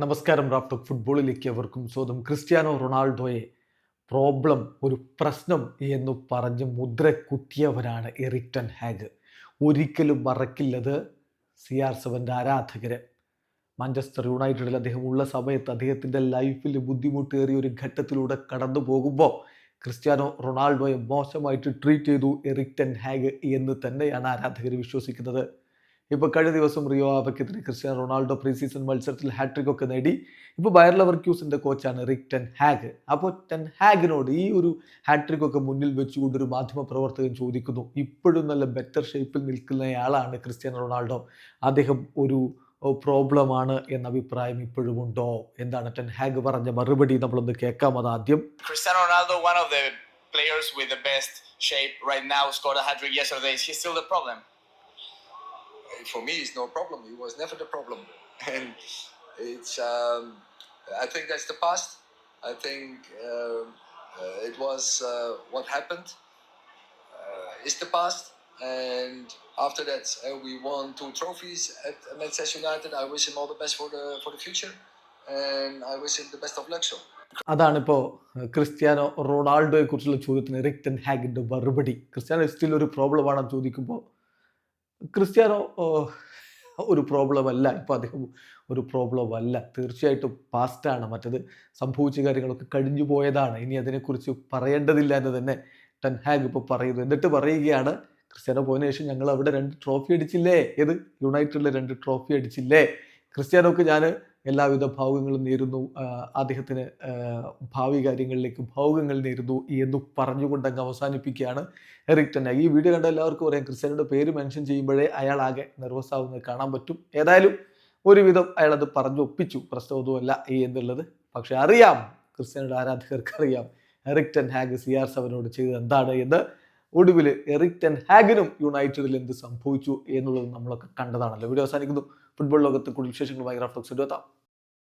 നമസ്കാരം റാഫ്റ്റോക്ക് ഫുട്ബോളിലേക്ക് അവർക്കും സ്വന്തം ക്രിസ്ത്യാനോ റൊണാൾഡോയെ പ്രോബ്ലം ഒരു പ്രശ്നം എന്ന് പറഞ്ഞ് മുദ്ര കുത്തിയവരാണ് എറിക്ടൺ ഹാഗ്. ഒരിക്കലും മറക്കില്ലത് സി ആർ സെവന്റെ ആരാധകർ മാഞ്ചസ്റ്റർ യുണൈറ്റഡിൽ അദ്ദേഹം ഉള്ള സമയത്ത് അദ്ദേഹത്തിന്റെ ലൈഫിൽ ബുദ്ധിമുട്ടേറിയ ഒരു ഘട്ടത്തിലൂടെ കടന്നു പോകുമ്പോൾ ക്രിസ്ത്യാനോ റൊണാൾഡോയെ മോശമായിട്ട് ട്രീറ്റ് ചെയ്തു എറിക്ടൺ ഹാഗ് എന്ന് തന്നെയാണ് ആരാധകർ വിശ്വസിക്കുന്നത്. ഇപ്പോൾ കഴിഞ്ഞ ദിവസം റിയോ ആവയ്ക്കെതിരെ ക്രിസ്ത്യാനോ റൊണാൾഡോ പ്രീ സീസൺ മത്സരത്തിൽ ഹാട്രിക് ഒക്കെ നേടി. ഇപ്പോൾ ബയർ ലെവർക്യൂസിന്റെ കോച്ചാണ് റിക് ടെൻ ഹാഗ് അപ്പോൾ ടെൻ ഹാഗിനോട് ഈ ഒരു ഹാട്രിക് ഒക്കെ മുന്നിൽ വെച്ചുകൊണ്ട് ഒരു മാധ്യമ പ്രവർത്തകൻ ചോദിക്കുന്നു ഇപ്പോഴും നല്ല ബെറ്റർ ഷേപ്പിൽ നിൽക്കുന്നയാളാണ് ക്രിസ്ത്യാനോ റൊണാൾഡോ? അദ്ദേഹം ഒരു പ്രോബ്ലമാണ് എന്ന അഭിപ്രായം ഇപ്പോഴും ഉണ്ടോ? എന്താണ് ടെൻ ഹാഗ് പറഞ്ഞ മറുപടി? നമ്മളൊന്ന് കേൾക്കാം അത് ആദ്യം Cristiano Ronaldo one of the players with the best shape right now scored hat trick yesterday he still the problem? for me, it's no problem. He was never the problem, and it's. Um, I think that's the past. I think um uh, it was uh, what happened. Uh, is the past, and after that, uh, we won two trophies at Manchester United. I wish him all the best for the for the future, and I wish him the best of luck. So. അതാണിപ്പോൾ Cristiano റൊണാൾഡോയെ കുറിച്ചുള്ള ചോദ്യത്തിന് Rick ten ഹാഗിൻ്റെ മറുപടി Cristiano still ഒരു പ്രോബ്ലമാണെന്ന് ചോദിക്കുമ്പോൾ Cristiano ഒരു problem അല്ല. ഇപ്പോൾ അദ്ദേഹം ഒരു പ്രോബ്ലം അല്ല. തീർച്ചയായിട്ടും പാസ്റ്റാണ് മറ്റത് സംഭവിച്ച കാര്യങ്ങളൊക്കെ കഴിഞ്ഞു പോയതാണ്. ഇനി അതിനെക്കുറിച്ച് പറയേണ്ടതില്ല എന്ന് തന്നെ ടെൻഹാഗ് ഇപ്പോൾ പറയുന്നു. എന്നിട്ട് പറയുകയാണ് ക്രിസ്ത്യാനോ പോയതിനു ശേഷം ഞങ്ങൾ അവിടെ രണ്ട് ട്രോഫി അടിച്ചില്ലേ? ഏത്? യുണൈറ്റഡിലെ രണ്ട് ട്രോഫി അടിച്ചില്ലേ? ക്രിസ്ത്യാനോക്ക് ഞാൻ എല്ലാവിധ ഭാവുകങ്ങളും നേരുന്നു. അദ്ദേഹത്തിന് ഭാവി കാര്യങ്ങളിലേക്ക് ഭാവുകങ്ങൾ നേരുന്നു എന്ന് പറഞ്ഞുകൊണ്ട് അങ്ങ് അവസാനിപ്പിക്കുകയാണ് എറിക് തന്നെ ഈ വീഡിയോ കണ്ട എല്ലാവർക്കും അറിയാം ക്രിസ്ത്യാനിയുടെ പേര് മെൻഷൻ ചെയ്യുമ്പോഴേ അയാൾ ആകെ നെർവസ് ആവുന്നത് കാണാൻ പറ്റും. ഏതായാലും ഒരുവിധം അയാൾ അത് പറഞ്ഞു ഒപ്പിച്ചു. പ്രശ്നമൊന്നുമല്ല എന്നുള്ളത്. പക്ഷെ അറിയാം ക്രിസ്ത്യാനിയുടെ ആരാധകർക്ക് അറിയാം Erik ten Hag C R സെവനോട് ചെയ്തത് എന്താണ് എന്ന്. ഒടുവിൽ എറിക് ടെൻ ഹാഗിനും യുണൈറ്റഡിൽ എന്ത് സംഭവിച്ചു എന്നുള്ളത് നമ്മളൊക്കെ കണ്ടതാണല്ലോ. വീഡിയോ അവസാനിക്കുന്നു. ഫുട്ബോൾ ലോകത്ത് കൂടുതൽ വിശേഷങ്ങളുമായി റഫ്ലക്സ് എത്താം